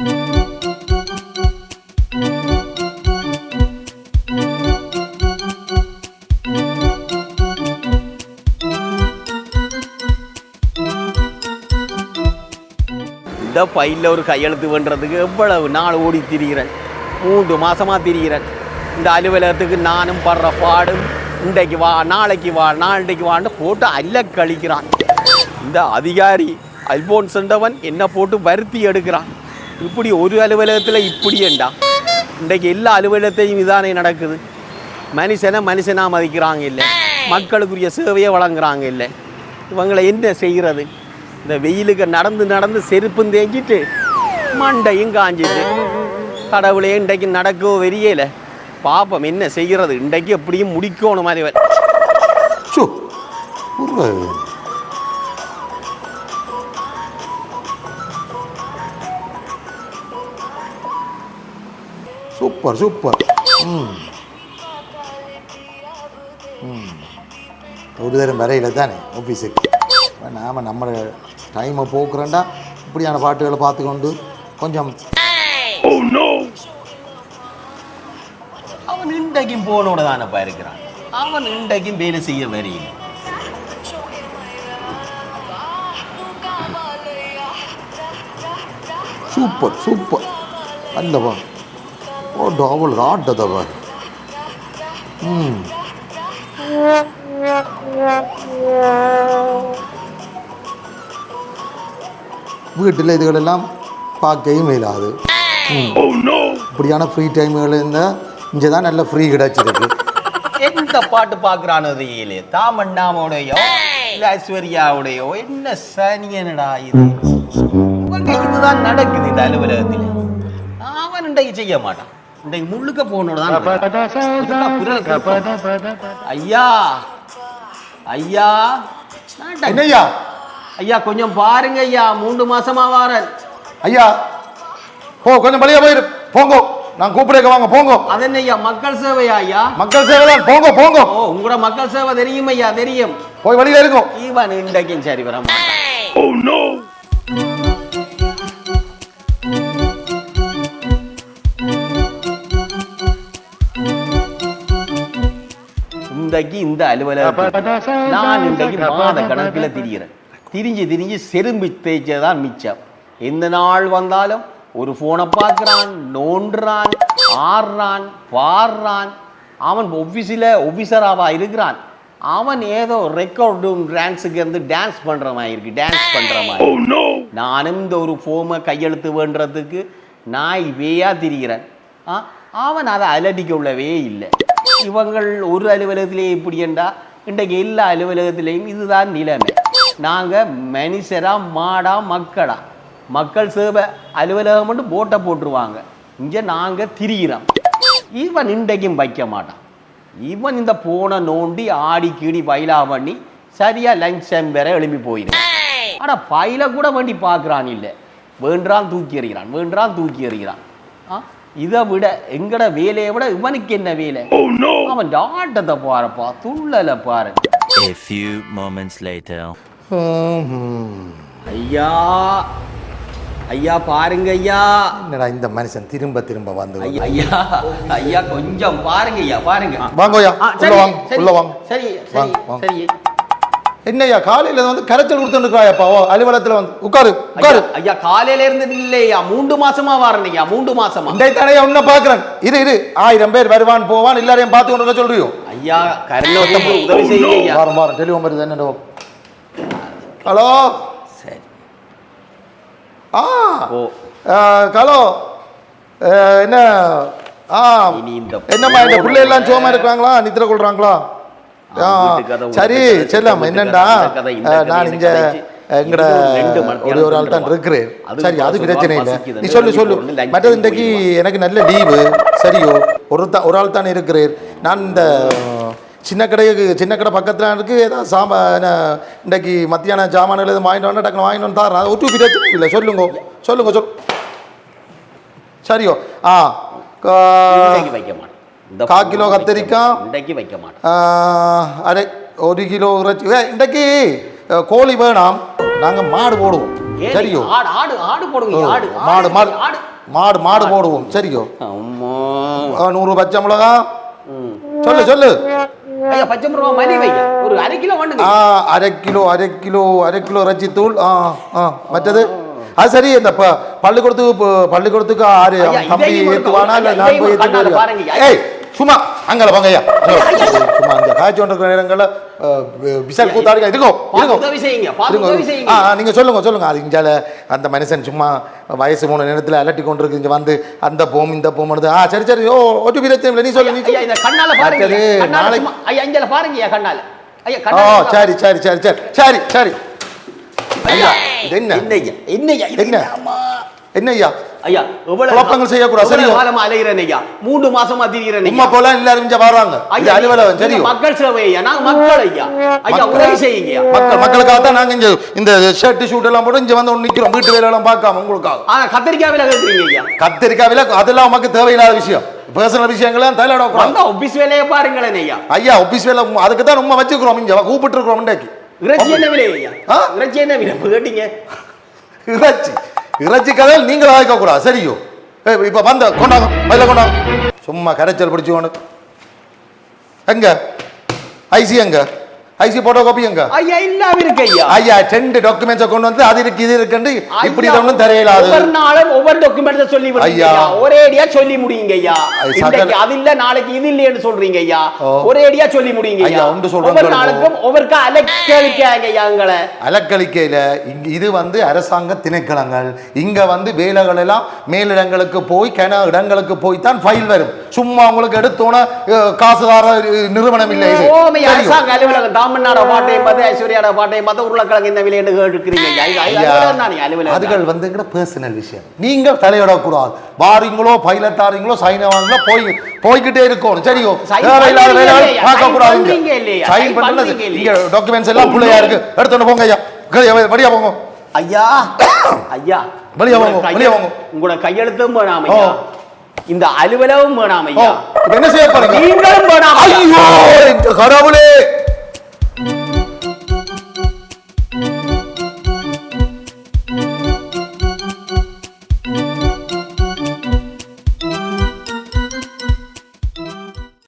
இந்த ஃபைலில் ஒரு கையெழுத்து பண்ணுறதுக்கு எவ்வளவு நாள் ஓடி திரிகிறேன் மூன்று மாதமாக திரிகிறேன் இந்த அலுவலகத்துக்கு நானும் படுற பாடும் இன்றைக்கு வா நாளைக்கு வா நாளைக்கு வான்னு போட்டு அல்ல கழிக்கிறான். இந்த அதிகாரி அல்போன் என்றவன் என்ன போட்டு வருத்தி எடுக்கிறான். இப்படி ஒரு அலுவலகத்தில் இப்படி ஏண்டா இன்றைக்கு எல்லா அலுவலகத்தையும் இதானே நடக்குது. மனுஷனை மனுஷனா மதிக்கிறாங்க இல்லை. மக்களுக்குரிய சேவையை வழங்குறாங்க இல்லை. இவங்களை என்ன செய்கிறது இந்த வெயிலுக்கு நடந்து நடந்து செருப்பும் தேஞ்சிட்டு மண்டையும் காஞ்சிட்டு. கடவுளே இன்றைக்கு நடக்கவோ வெறியல. பாப்பம் என்ன செய்கிறது இன்றைக்கு எப்படியும் முடிக்கணும் மாதிரி சூப்பர் சூப்பர். ம். ம். ஒரு தரம் வரையில் தானே ஆஃபீஸுக்கு நாம் நம்ம டைமை போக்குறேன்டா இப்படியான பாட்டுகளை பார்த்துக்கொண்டு கொஞ்சம் அவன் இன்றைக்கும் போனோட தானப்பா இருக்கிறான். அவன் இன்றைக்கும் வேலை செய்ய வரையில. Super super. அல்லவா ஓ டாவல் ஆட்டதவா ம் வீட்டில் இதுகளெல்லாம் பார்க்கவும் இயலாது ம். இப்படியான ஃப்ரீ டைம்கள் இருந்தால் இங்கே தான் நல்ல ஃப்ரீ கிடச்சிருக்கு. எந்த பாட்டு பார்க்குறானோ தெரியல தாமண்ணாமோடையோ இல்ல ஐஸ்வர்யாவுடையோ என்ன சனியனடா இது? இதுதான் நடக்குது இந்த அலுவலகத்தில். அவன் இன்றைக்கு செய்ய மாட்டான். இன்றைக்கு முள்ளுக்க போனோட தான். ஐயா ஐயா. நான்டா. என்னய்யா? ஐயா கொஞ்சம் பாருங்க ஐயா மூன்று மாசமா வாரன். ஐயா போ கொஞ்சம் பழியா போயிரு. போங்கோ. நான் கூப்பிடுக்க வாங்க போங்கோ. அதென்ன ஐயா மக்கள் சேவையா ஐயா? மக்கள் சேவை தான். போங்க போங்க. ஓ உங்களோட மக்கள் சேவை தெரியும் ஐயா தெரியும். போய் வழியில இருக்கும் இவன் இன்றைக்கும் சரி வர மாட்டான் இன்றைக்கு இந்த அலுவலகத்தில் நான் இன்றைக்கு மாத கணக்கில் திரிகிறேன் திரிஞ்சு திரிஞ்சு செரும்பி தேய்ச்சதான் மிச்சம். எந்த நாள் வந்தாலும் ஒரு ஃபோனை பார்க்குறான் நோண்டுறான் ஆடுறான் பாடுறான். அவன் ஆஃபீஸில் ஆஃபீஸராவா இருக்கிறான். அவன் ஏதோ ரெக்கார்டும் டான்ஸுக்கு இருந்து டான்ஸ் பண்ணுற மாதிரி இருக்கு டான்ஸ் பண்ணுற மாதிரி நானும் இந்த ஒரு ஃபோமை கையெழுத்து வேண்டுறதுக்கு நாய் வேயா திரிகிறேன் அவன் அதை அலடிக்க உள்ளவே இல்லை. இவங்கள் ஒரு அலுவலகத்திலே என்றா இன்றைக்கு எல்லா அலுவலகத்திலையும் இதுதான் நிலைமை. நாங்கள் மனுஷரா மாடா மக்களா. மக்கள் சேவை அலுவலகம் மட்டும் போட்டை போட்டுருவாங்க. இங்கே நாங்கள் திரிகிறோம் இவன் இன்றைக்கும் வைக்க மாட்டான். இவன் இந்த போனை நோண்டி ஆடி கீடி பயிலா பண்ணி சரியா லஞ்ச் டைம் வேற எழுப்பி போயிடும் ஆனா பயில கூட வேண்டி பார்க்குறான் இல்லை. வேண்டான் தூக்கி எறிகிறான் வேண்டான் தூக்கி எறிகிறான். ஆ? இதை விட எங்கட வேலையை விட இவனுக்கு என்ன வேலை? அவன் ஆட்டத்தை பாருப்பா துள்ளலை பாரு. A few moments later. ஐயா ஐயா பாருங்க ஐயா. என்னடா இந்த மனுஷன் திரும்ப திரும்ப வந்து ஐயா ஐயா ஐயா கொஞ்சம் பாருங்க ஐயா பாருங்க. வாங்கோயா ஆ, உள்ள சரி, வாங்க சரி, உள்ள வாங்க. சரி சரி வாங்க, வாங்க. சரி. என்னய்யா காலையில வந்து கரைச்சல் கொடுத்துருக்காயப்பா? ஓ அலுவலகத்துல வந்து. உட்காரு உட்காரு. ஐயா, காலையில இருந்து இல்லையா மூன்று மாசமா வரேன் ஐயா மூன்று மாசமா? இந்த தடையா உன்ன பாக்குறேன் இரு இரு. ஆயிரம் பேர் வருவான் போவான் எல்லாரையும் பார்த்து கொண்டு சொல்றியோ? ஐயா கருணோத்தம் உதவி செய்யுங்க ஐயா. வாரம் வாரம். டெலிவரி வருது என்ன ஹலோ? சரி. ஆ ஹலோ. என்ன? ஆ. என்னம்மா இந்த பிள்ளை எல்லாம் சோமா இருக்கிறாங்களா? நித்திர கொள்றாங்களா? சரி செல்லம் என்னண்டா? நான் இங்க எங்கட ஒரு ஒரு ஆள் தான் இருக்கிறேன். சரி அது பிரச்சனை இல்லை. நீ சொல்லு சொல்லு. மற்றது இன்றைக்கு. எனக்கு நல்ல லீவு. சரியோ ஒரு தான் ஒரு ஆள் தான் இருக்கிறேன். நான் இந்த சின்ன கடைக்கு சின்ன கடை பக்கத்தில் இருக்கு ஏதாவது சாமா இன்றைக்கு மத்தியான ஜாமான்கள் எதுவும் வாங்கிட்டு வந்தா டக்குனு வாங்கிட்டு வந்து தரேன். ஒட்டு பிரச்சனை இல்லை. சொல்லுங்க. சொல்லுங்க சொல். சரியோ. ஆ வைக்க மாட்டேன். கா கிலோ கத்திரிக்காய். இன்றைக்கு வைக்க மாட்டேன் ஆ, அரை ஒரு கிலோ இறைச்சி இன்றைக்கு கோழி வேணாம் நாங்கள் மாடு போடுவோம் சரியோ ஆடு ஆடு ஓ, ஆடு மாடு, மாடு. மாடு மாடு போடுவோம் சரியோ நூறு பச்சை மிளகா. சொல்லு சொல்லு ஐயா பச்சை மிளகா மதி வைங்க ஒரு அரை கிலோ பண்ணுங்க ஆ அரை கிலோ அரை கிலோ அரை கிலோ தூள் ஆ ஆ மற்றது அது சரி இந்த பள்ளிக்கூடத்துக்கு பள்ளிக்கூடத்துக்கு ஆறு தம்பி ஏத்துவானா இல்ல நான் போய் ஐயா. ஏய் சும்மா அங்கல போங்க ஐயா சும்மா அந்த காய்ச்சி கொண்டிருக்கிற நேரங்கள்ல விசால் கூத்தாடுங்க செய்யுங்க ஆ நீங்க சொல்லுங்க சொல்லுங்க. அது இஞ்சால அந்த மனுஷன் சும்மா வயசு மூணு நேரத்துல அலட்டி கொண்டிருக்கு இங்க வந்து அந்த போம் இந்த போம் ஆ சரி சரி ஓ ஒட்டு பிரச்சனை இல்லை நீ சொல்லு நீ கண்ணால பாருங்க நாளைக்கு- ஐயா இங்கல பாருங்க ஐயா கண்ணால. ஐயா ஓ சரி சரி சரி சரி சரி சரி. ஐயா இது என்ன? என்ன ஐயா என்ன? ஐயா ஐயா எவ்வளவு குழப்பங்கள் செய்யக்கூடாது, சரியோ? காலமா அலைகிறேன் ஐயா? மூன்று மாசமா திரிகிறேன் உம்மா போல எல்லாரும் இங்க வர்றாங்க இது ஐயா, அலுவலகம் தெரியும் மக்கள் சேவை ஐயா நாங்க மக்கள் ஐயா. ஐயா. உதவி செய்யுங்க மக்கள் மக்களுக்காக தான் நாங்க இங்க இந்த ஷர்ட் ஷூட் எல்லாம் போட்டு இங்க வந்து நிக்கிறோம். வீட்டு வேலையெல்லாம் பார்க்காம உங்களுக்காக. ஆனா கத்திரிக்காய் விலை கேட்குறீங்க ஐயா. கத்திரிக்காய் விலை அதெல்லாம் நமக்கு தேவையில்லாத விஷயம். பர்சனல் விஷயங்கள்லாம் தலையிட கூடாது வந்தா ஆபீஸ் வேலையை பாருங்களேன் ஐயா. ஐயா ஆபீஸ் வேலை அதுக்கு தான் நம்ம வச்சுக்கிறோம். இங்க கூப்பிட்டு இருக்கிறோம் இன்றைக்கு. இறைச்சி என்ன விலை ஐயா? இறைச்சி என்ன விலை? கேட்டீங்க. இறைச்சி. இறைச்சி கதையில் நீங்கள் ஆய்க்க கூடாது சரியோ. ஏய், இப்ப வந்த கொண்டாங்க மயில கொண்டாங்க சும்மா கரைச்சல் பிடிச்சு உனக்கு எங்க? ஐசி எங்க? ஐசி போட்டோ காப்பி எங்க? ஐயா இல்லாம இருக்கு ஐயா. ஐயா ரெண்டு டாக்குமெண்ட்ஸை கொண்டு வந்து அது இருக்கு இது இருக்குன்னு இப்படி ஐயா, ஒன்றும் தெரியலாது ஒவ்வொரு நாளும் ஒவ்வொரு டாக்குமெண்ட்ஸை சொல்லி விடுங்க ஐயா. ஐயா. ஒரே அடியா சொல்லி முடியுங்க ஐயா. சகல- அது இல்ல நாளைக்கு இது இல்லைன்னு சொல்றீங்க ஐயா. ஓ. ஒரே அடியா சொல்லி முடியுங்க ஐயா, ஒன்று சொல்றேன் ஒவ்வொரு. நாளுக்கும் ஒவ்வொருக்கா அலக்கழிக்காங்க ஐயா எங்களை. அலக்களிக்கையில் இது வந்து அரசாங்க திணைக்களங்கள். இங்க வந்து வேலைகள் எல்லாம் மேலிடங்களுக்கு போய் கன இடங்களுக்கு போய் தான் ஃபைல் வரும். சும்மா உங்களுக்கு எடுத்தோன காசுதார நிறுவனம் இல்லை. அரசாங்க அலுவலகம் தாமண்ணாட பாட்டையும் பார்த்து ஐஸ்வர்யாட பாட்டையும் பார்த்து உருளைக்கிழங்கு இந்த விலைன்னு கேட்டுக்கிறீங்க அதுகள் வந்துங்கிற பர்சனல் விஷயம். நீங்கள் தலையிடக்கூடாது. வாரீங்களோ பைலட் தாரீங்களோ சைன் வாங்களோ போய் போய்கிட்டே இருக்கணும். சரியோ தேவையில்லாத வேலைகள்? பார்க்க கூடாது? சைன் பண்றீங்க இங்க? டாக்குமெண்ட்ஸ் எல்லாம் புள்ளையா இருக்கு. எடுத்துட்டு போங்க ஐயா. வழியா போங்க. ஐயா ஐயா வெளிய வாங்க, வெளிய வாங்க. உங்களோட கையெழுத்தும் வேணாம். ஐயா. இந்த அலுவலகம் வேணாம் ஐயா. என்ன செய்ய போறீங்க? நீங்களும் வேணாம் ஐயா. கடவுளே!